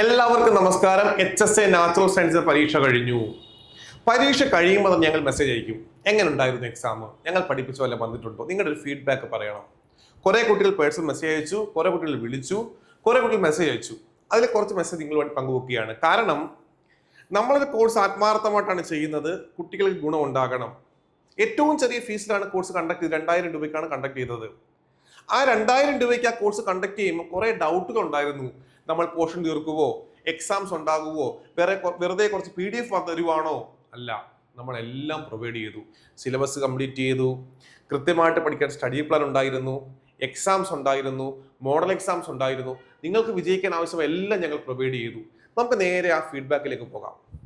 എല്ലാവർക്കും നമസ്കാരം. H S A natural science പരീക്ഷ കഴിഞ്ഞു. പരീക്ഷ കഴിയുമ്പോൾ ഞങ്ങൾ മെസ്സേജ് അയക്കും. എങ്ങനെ ഉണ്ടായിരുന്നു എക്സാം ഞങ്ങൾ പഠിപ്പിച്ച പോലെ വന്നിട്ടുണ്ടോ? നിങ്ങളുടെ ഒരു ഫീഡ്ബാക്ക് പറയണം. കുറേ കുട്ടികൾ പേഴ്സൺ മെസ്സേജ് അയച്ചു കുറേ കുട്ടികൾ വിളിച്ചു കുറേ കുട്ടികൾ മെസ്സേജ് അയച്ചു. അതിൽ കുറച്ച് മെസ്സേജ് നിങ്ങളുമായിട്ട് പങ്കുവെക്കുകയാണ്. കാരണം നമ്മളൊരു കോഴ്സ് ആത്മാർത്ഥമായിട്ടാണ് ചെയ്യുന്നത്. കുട്ടികൾക്ക് ഗുണം ഉണ്ടാകണം. ഏറ്റവും ചെറിയ ഫീസിലാണ് കോഴ്സ് കണ്ടക്ട് ചെയ്തത്. രണ്ടായിരം രൂപയ്ക്കാണ് കണ്ടക്ട് ചെയ്തത്. ആ രണ്ടായിരം രൂപയ്ക്ക് ആ കോഴ്സ് കണ്ടക്ട് ചെയ്യുമ്പോൾ കുറേ ഡൗട്ടുകൾ ഉണ്ടായിരുന്നു. നമ്മൾ പോർഷൻ തീർക്കുവോ? എക്സാംസ് ഉണ്ടാകുവോ? വേറെ വെറുതെ കുറച്ച് പി ഡി എഫ് തരുവാണോ? അല്ല. നമ്മളെല്ലാം പ്രൊവൈഡ് ചെയ്തു. സിലബസ് കംപ്ലീറ്റ് ചെയ്തു. കൃത്യമായിട്ട് പഠിക്കാൻ സ്റ്റഡി പ്ലാൻ ഉണ്ടായിരുന്നു. എക്സാംസ് ഉണ്ടായിരുന്നു. മോഡൽ എക്സാംസ് ഉണ്ടായിരുന്നു. നിങ്ങൾക്ക് വിജയിക്കാൻ ആവശ്യമായ എല്ലാം ഞങ്ങൾ പ്രൊവൈഡ് ചെയ്തു. നമുക്ക് നേരെ ആ ഫീഡ്ബാക്കിലേക്ക് പോകാം.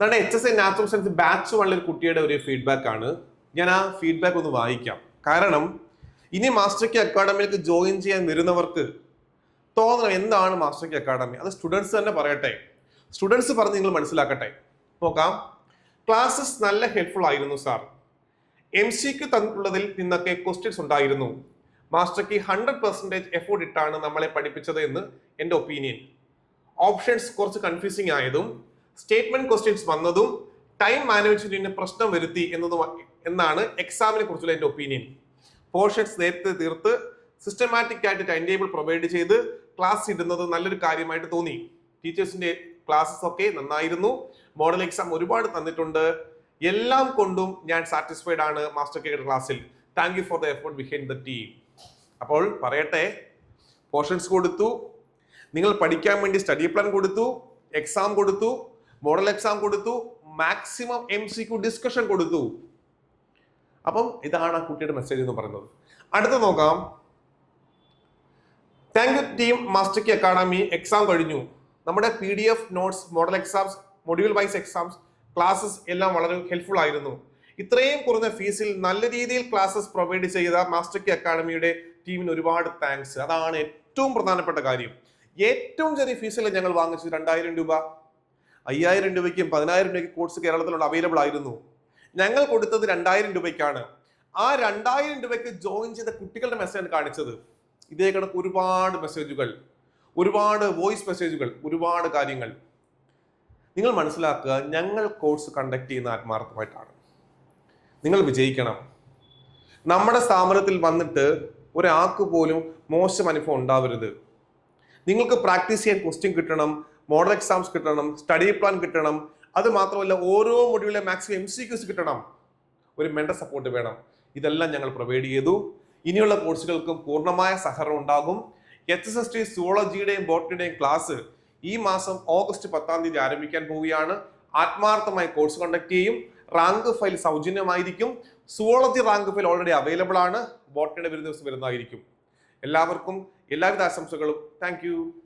നമ്മുടെ H S A natural science batch വണ്ണിൽ കുട്ടിയുടെ ഒരു ഫീഡ്ബാക്ക് ആണ്. ഞാൻ ആ ഫീഡ്ബാക്ക് ഒന്ന് വായിക്കാം. കാരണം ഇനി മാസ്റ്റർ കെ അക്കാഡമിയിലേക്ക് ജോയിൻ ചെയ്യാൻ വരുന്നവർക്ക് തോന്നണം എന്താണ് മാസ്റ്റർ കെ അക്കാഡമി അത് സ്റ്റുഡൻസ് തന്നെ പറയട്ടെ. സ്റ്റുഡൻസ് പറഞ്ഞ് നിങ്ങൾ മനസ്സിലാക്കട്ടെ. നോക്കാം. ക്ലാസ്സസ് നല്ല ഹെൽപ്ഫുൾ ആയിരുന്നു സാർ എം സിക്ക് തന്നിട്ടുള്ളതിൽ നിന്നൊക്കെ ക്വസ്റ്റ്യൻസ് ഉണ്ടായിരുന്നു. മാസ്റ്റർക്ക് ഹൺഡ്രഡ് പെർസെന്റേജ് എഫോർട്ട് ഇട്ടാണ് നമ്മളെ പഠിപ്പിച്ചത് എന്ന് എന്റെ ഒപ്പീനിയൻ ഓപ്ഷൻസ് കുറച്ച് കൺഫ്യൂസിങ് ആയതും സ്റ്റേറ്റ്മെന്റ് ക്വസ്റ്റ്യൻസ് വന്നതും ടൈം മാനേജ്മെന്റിന് പ്രശ്നം വരുത്തി എന്നതും എന്നാണ് എക്സാമിനെ കുറിച്ചുള്ള എന്റെ ഒപ്പീനിയൻ പോർഷൻസ് നേരത്തെ തീർത്ത് സിസ്റ്റമാറ്റിക് ആയിട്ട് ടൈം ടേബിൾ പ്രൊവൈഡ് ചെയ്ത് ക്ലാസ് ഇടുന്നത് നല്ലൊരു കാര്യമായിട്ട് തോന്നി. ടീച്ചേഴ്സിന്റെ ക്ലാസ്സസ് ഒക്കെ നന്നായിരുന്നു. മോഡൽ എക്സാം ഒരുപാട് തന്നിട്ടുണ്ട്. എല്ലാം കൊണ്ടും ഞാൻ സാറ്റിസ്ഫൈഡ് ആണ് മാസ്റ്റർ കെയുടെ ക്ലാസ്സിൽ thank you for the effort behind the team അപ്പോൾ പറയട്ടെ പോർഷൻസ് കൊടുത്തു. നിങ്ങൾ പഠിക്കാൻ വേണ്ടി സ്റ്റഡി പ്ലാൻ കൊടുത്തു എക്സാം കൊടുത്തു മോഡൽ എക്സാം കൊടുത്തു maximum M C Q discussion കൊടുത്തു. അപ്പം ഇതാണ് ആ കുട്ടിയുടെ മെസ്സേജ് എന്ന് പറയുന്നത്. അടുത്ത നോക്കാം. Thank you team master K academy exam കഴിഞ്ഞു. നമ്മുടെ P D F notes model exams module wise exams classes എല്ലാം വളരെ ഹെൽപ്ഫുൾ ആയിരുന്നു. ഇത്രയും കുറഞ്ഞ ഫീസിൽ നല്ല രീതിയിൽ ക്ലാസ്സസ് പ്രൊവൈഡ് ചെയ്ത മാസ്റ്റർ കി അക്കാഡമിയുടെ ടീമിന് ഒരുപാട് താങ്ക്സ് അതാണ് ഏറ്റവും പ്രധാനപ്പെട്ട കാര്യം. ഏറ്റവും ചെറിയ ഫീസിൽ ഞങ്ങൾ വാങ്ങിച്ചു രണ്ടായിരം രൂപ. അയ്യായിരം രൂപയ്ക്കും പതിനായിരം രൂപയ്ക്ക് കോഴ്സ് കേരളത്തിലുള്ള അവൈലബിൾ ആയിരുന്നു. ഞങ്ങൾ കൊടുത്തത് രണ്ടായിരം രൂപയ്ക്കാണ്. ആ രണ്ടായിരം രൂപയ്ക്ക് ജോയിൻ ചെയ്ത കുട്ടികളുടെ മെസ്സേജ് കാണിച്ചത്. ഇതേ കണക്ക് ഒരുപാട് മെസ്സേജുകൾ ഒരുപാട് വോയിസ് മെസ്സേജുകൾ ഒരുപാട് കാര്യങ്ങൾ. നിങ്ങൾ മനസ്സിലാക്കുക ഞങ്ങൾ കോഴ്സ് കണ്ടക്ട് ചെയ്യുന്ന ആത്മാർത്ഥമായിട്ടാണ്. നിങ്ങൾ വിജയിക്കണം. നമ്മുടെ സ്ഥാപനത്തിൽ വന്നിട്ട് ഒരാൾക്ക് പോലും മോശം അനുഭവം ഉണ്ടാവരുത്. നിങ്ങൾക്ക് പ്രാക്ടീസ് ചെയ്യാൻ ക്വസ്റ്റ്യൻ കിട്ടണം മോഡൽ എക്സാംസ് കിട്ടണം സ്റ്റഡി പ്ലാൻ കിട്ടണം അത് മാത്രമല്ല ഓരോ മൊഡ്യൂളിലെ മാക്സിമം എം സി ക്യൂസ് കിട്ടണം. ഒരു മെൻഡർ സപ്പോർട്ട് വേണം. ഇതെല്ലാം ഞങ്ങൾ പ്രൊവൈഡ് ചെയ്തു. ഇനിയുള്ള കോഴ്സുകൾക്കും പൂർണമായ സഹകരണം ഉണ്ടാകും. എച്ച് എസ് എസ് ടി സുവോളജിയുടെയും ബോട്ടണിയുടെയും ക്ലാസ് ഈ മാസം ഓഗസ്റ്റ് പത്താം തീയതി ആരംഭിക്കാൻ പോവുകയാണ്. ആത്മാർത്ഥമായി കോഴ്സ് കണ്ടക്ട് ചെയ്യും. Rank file സൗജന്യമായിരിക്കും. Zoology rank file already available ആണ്. ബോട്ടണിയുടെ വരുന്ന ദിവസം വരുന്നതായിരിക്കും. എല്ലാവർക്കും എല്ലാവിധ ആശംസകളും. താങ്ക്